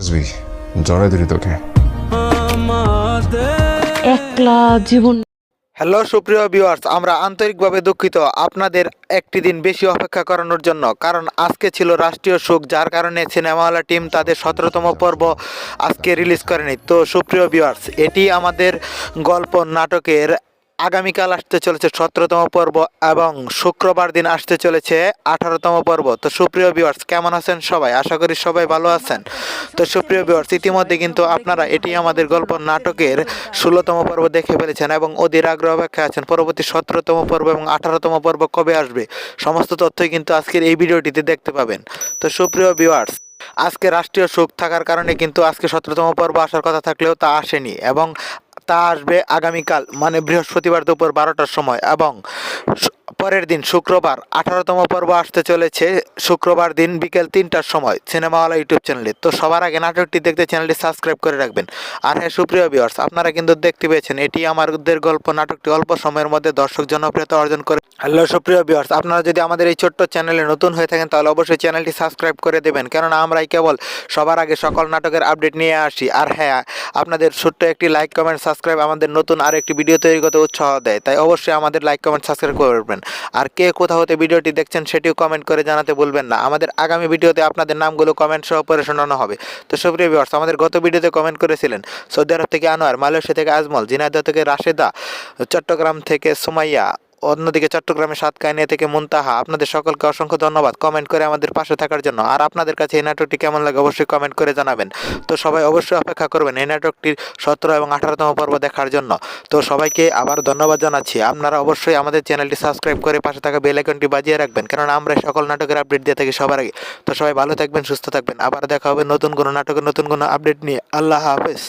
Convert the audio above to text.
আসবি জড়াই দিলি তোকে। একলা জীবন হ্যালো সুপ্রিয় ভিউয়ার্স আমরা আন্তরিকভাবে দুঃখিত। আপনাদের একটি দিন বেশি অপেক্ষা করানোর জন্য কারণ আজকে ছিল রাষ্ট্রীয় সুখ যার কারণে সিনেমাওয়ালা টিম তাদের সতেরোতম পর্ব আজকে রিলিজ করেনি। তো সুপ্রিয় ভিউয়ার্স এটি আমাদের গল্প নাটকের আগামীকাল আসতে চলেছে সতেরোতম পর্ব এবং শুক্রবার দিন আসতে চলেছে আঠারোতম পর্ব। তো সুপ্রিয় ভিউয়ার্স কেমন আছেন সবাই? আশা করি সবাই ভালো আছেন। তো সুপ্রিয় ভিউয়ার্স ইতিমধ্যে কিন্তু আপনারা এটি আমাদের গল্প নাটকের ষোলোতম পর্ব দেখে ফেলেছেন এবং অধীর আগ্রহ অপেক্ষা আছেন। পরবর্তী সতেরোতম পর্ব এবং আঠারোতম পর্ব কবে আসবে? সমস্ত তথ্যই কিন্তু আজকের এই ভিডিওটিতে দেখতে পাবেন। তো সুপ্রিয় ভিউয়ার্স আজকে রাষ্ট্রীয় শোক থাকার কারণে কিন্তু আজকে সতেরোতম পর্ব আসার কথা থাকলেও তা আসেনি এবং তা আসবে আগামীকাল মানে বৃহস্পতিবার দুপুর বারোটার সময় এবং পরের দিন শুক্রবার আঠারোতম পর্ব আসতে চলেছে। শুক্রবার দিন বিকেল তিনটার সময় সিনেমাওয়ালা ইউটিউব চ্যানেলে তো সবার আগে নাটকটি দেখতে চ্যানেলটি সাবস্ক্রাইব করে রাখবেন। আর হ্যাঁ সুপ্রিয় ভিউয়ার্স আপনারা কিন্তু দেখতে পেয়েছেন, এটি আমাদের গল্প। নাটকটি অল্প সময়ের মধ্যে দর্শক জনপ্রিয়তা অর্জন করে। হ্যালো সুপ্রিয় ভিউয়ার্স আপনারা যদি আমাদের এই ছোট্ট চ্যানেলে নতুন হয়ে থাকেন, তাহলে অবশ্যই চ্যানেলটি সাবস্ক্রাইব করে দেবেন। কেননা আমরাই কেবল সবার আগে সকল নাটকের আপডেট নিয়ে আসি। আর হ্যাঁ আপনাদের ছোট্ট একটি লাইক কমেন্ট সাবস্ক্রাইব আমাদের নতুন আরেকটি ভিডিও তৈরি করতে উৎসাহ দেয়। তাই অবশ্যই আমাদের লাইক কমেন্ট সাবস্ক্রাইব করবেন। আর কে কোথা হতে ভিডিওটি দেখছেন সেটিও কমেন্ট করে জানাতে বলবেন না। আমাদের আগামী ভিডিওতে আপনাদের নামগুলো কমেন্ট সহ পড়ে শোনানো হবে। তো সুপ্রিয় ভিউয়ার্স আমাদের গত ভিডিওতে কমেন্ট করেছিলেন সৌদি আরব থেকে আনোয়ার, মালয়েশিয়া থেকে আজমল জিনাদা থেকে রাশেদা, চট্টগ্রাম থেকে সুমাইয়া অন্যদিকে চট্টগ্রামের সাতকাইনিয়া থেকে মুনতাহা, আপনাদের সকলকে অসংখ্য ধন্যবাদ। কমেন্ট করে আমাদের পাশে থাকার জন্য। আর আপনাদের কাছে এই নাটকটি কেমন লাগে অবশ্যই কমেন্ট করে জানাবেন। তো সবাই অবশ্যই অপেক্ষা করবেন এই নাটকটির সতেরো এবং আঠারোতম পর্ব দেখার জন্য। তো সবাইকে আবার ধন্যবাদ জানাচ্ছি। আপনারা অবশ্যই আমাদের চ্যানেলটি সাবস্ক্রাইব করে পাশে থাকা বেল আইকনটি বাজিয়ে রাখবেন কারণ আমরা সকল নাটকের আপডেট দিয়ে থাকি সবার আগে। তো সবাই ভালো থাকবেন, সুস্থ থাকবেন। আবার দেখা হবে নতুন কোনো নাটকের নতুন কোনো আপডেট নিয়ে। আল্লাহ হাফেজ।